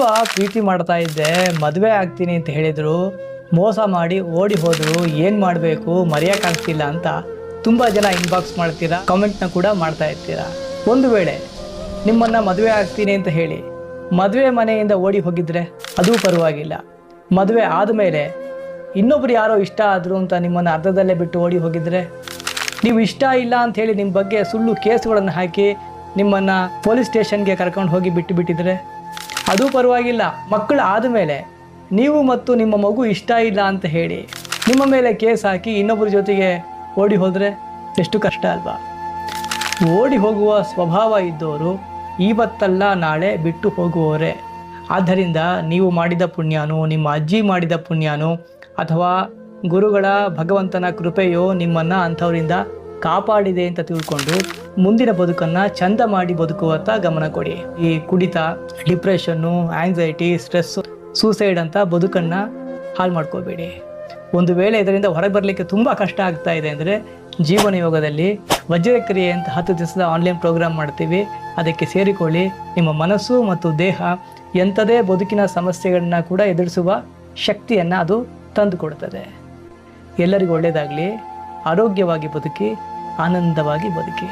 ತುಂಬ ಪ್ರೀತಿ ಮಾಡ್ತಾ ಇದ್ದೆ. ಮದುವೆ ಆಗ್ತೀನಿ ಅಂತ ಹೇಳಿದ್ರು. ಮೋಸ ಮಾಡಿ ಓಡಿ ಹೋದ್ರು. ಏನು ಮಾಡಬೇಕು? ಮರೆಯೋಕ್ಕಾಗ್ತಿಲ್ಲ ಅಂತ ತುಂಬ ಜನ ಇನ್ಬಾಕ್ಸ್ ಮಾಡ್ತೀರಾ? ಕಾಮೆಂಟ್ನ ಕೂಡ ಮಾಡ್ತಾ ಇರ್ತೀರಾ? ಒಂದು ವೇಳೆ ನಿಮ್ಮನ್ನು ಮದುವೆ ಆಗ್ತೀನಿ ಅಂತ ಹೇಳಿ ಮದುವೆ ಮನೆಯಿಂದ ಓಡಿ ಹೋಗಿದ್ರೆ ಅದು ಪರವಾಗಿಲ್ಲ. ಮದುವೆ ಆದಮೇಲೆ ಇನ್ನೊಬ್ರು ಯಾರೋ ಇಷ್ಟ ಆದರು ಅಂತ ನಿಮ್ಮನ್ನು ಅರ್ಧದಲ್ಲೇ ಬಿಟ್ಟು ಓಡಿ ಹೋಗಿದ್ರೆ ನೀವು ಇಷ್ಟ ಇಲ್ಲ ಅಂತ ಹೇಳಿ ನಿಮ್ಮ ಬಗ್ಗೆ ಸುಳ್ಳು ಕೇಸುಗಳನ್ನು ಹಾಕಿ ನಿಮ್ಮನ್ನು ಪೊಲೀಸ್ ಸ್ಟೇಷನ್ಗೆ ಕರ್ಕೊಂಡು ಹೋಗಿ ಬಿಟ್ಟು ಬಿಟ್ಟಿದ್ರೆ ಅದು ಪರವಾಗಿಲ್ಲ, ಮಕ್ಕಳು ಆದಮೇಲೆ ನೀವು ಮತ್ತು ನಿಮ್ಮ ಮಗು ಇಷ್ಟ ಇಲ್ಲ ಅಂತ ಹೇಳಿ ನಿಮ್ಮ ಮೇಲೆ ಕೇಸ್ ಹಾಕಿ ಇನ್ನೊಬ್ಬರ ಜೊತೆಗೆ ಓಡಿ ಹೋದರೆ ಎಷ್ಟು ಕಷ್ಟ ಅಲ್ವಾ? ಓಡಿ ಹೋಗುವ ಸ್ವಭಾವ ಇದ್ದವರು ಇವತ್ತಲ್ಲ ನಾಳೆ ಬಿಟ್ಟು ಹೋಗುವವರೇ. ಆದ್ದರಿಂದ ನೀವು ಮಾಡಿದ ಪುಣ್ಯನೋ, ನಿಮ್ಮ ಅಜ್ಜಿ ಮಾಡಿದ ಪುಣ್ಯನೋ, ಅಥವಾ ಗುರುಗಳ ಭಗವಂತನ ಕೃಪೆಯೋ ನಿಮ್ಮನ್ನು ಅಂಥವರಿಂದ ಕಾಪಾಡಿದೆ ಅಂತ ತಿಳ್ಕೊಂಡು ಮುಂದಿನ ಬದುಕನ್ನು ಚಂದ ಮಾಡಿ ಬದುಕುವತ್ತ ಗಮನ ಕೊಡಿ. ಈ ಕುಡಿತ ಡಿಪ್ರೆಷನ್ನು ಆಂಗ್ಸೈಟಿ ಸ್ಟ್ರೆಸ್ ಸೂಸೈಡ್ ಅಂತ ಬದುಕನ್ನು ಹಾಳು ಮಾಡ್ಕೋಬೇಡಿ. ಒಂದು ವೇಳೆ ಇದರಿಂದ ಹೊರಗೆ ಬರಲಿಕ್ಕೆ ತುಂಬ ಕಷ್ಟ ಆಗ್ತಾ ಇದೆ ಅಂದರೆ ಜೀವನ ಯೋಗದಲ್ಲಿ ವಜ್ರಕ್ರಿಯೆ ಅಂತ ಹತ್ತು ದಿವಸದ ಆನ್ಲೈನ್ ಪ್ರೋಗ್ರಾಮ್ ಮಾಡ್ತೀವಿ. ಅದಕ್ಕೆ ಸೇರಿಕೊಳ್ಳಿ. ನಿಮ್ಮ ಮನಸ್ಸು ಮತ್ತು ದೇಹ ಎಂಥದೇ ಬದುಕಿನ ಸಮಸ್ಯೆಗಳನ್ನ ಕೂಡ ಎದುರಿಸುವ ಶಕ್ತಿಯನ್ನು ಅದು ತಂದುಕೊಡುತ್ತದೆ ಎಲ್ಲರಿಗೂ ಒಳ್ಳೆಯದಾಗಲಿ ಆರೋಗ್ಯವಾಗಿ ಬದುಕಿ, ಆನಂದವಾಗಿ ಬದುಕಿ.